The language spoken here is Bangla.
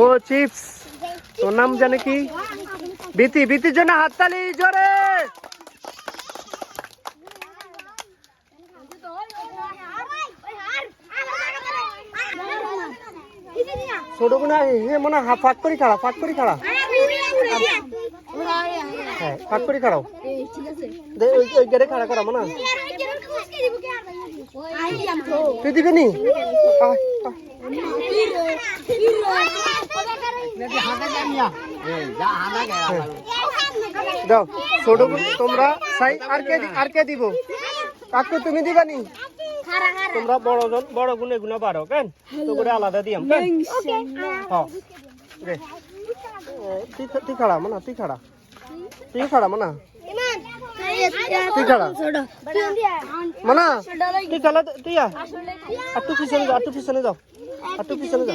ও চিপস। তোর নাম জানে কি? বিতি বিতির জন্য হাততালি, জোরে। ছোট গুনা হে মনে হয় ফাট করি খাড়া ফাট করি খাড়া। হ্যাঁ ফাট করি খাড়াও। ওই গেটে খাড়া করা, মনে। তুই দিবি নি। দাও ছোট তোমরা সাই আর কে আর কে দিব? কাকু তুমি দিবা নি? তোমরা বড় জন বড় গুনে গুনা বারো কেন? তো করে আলাদা দিয়াম কেন? হ্যাঁ। এ, তুই খাড়া মানা তুই খাড়া তুই খাড়া মানা? তুই খাড়া মানা তুই আর তুই পিছনে যাও। আর তুই পিছনে যাও।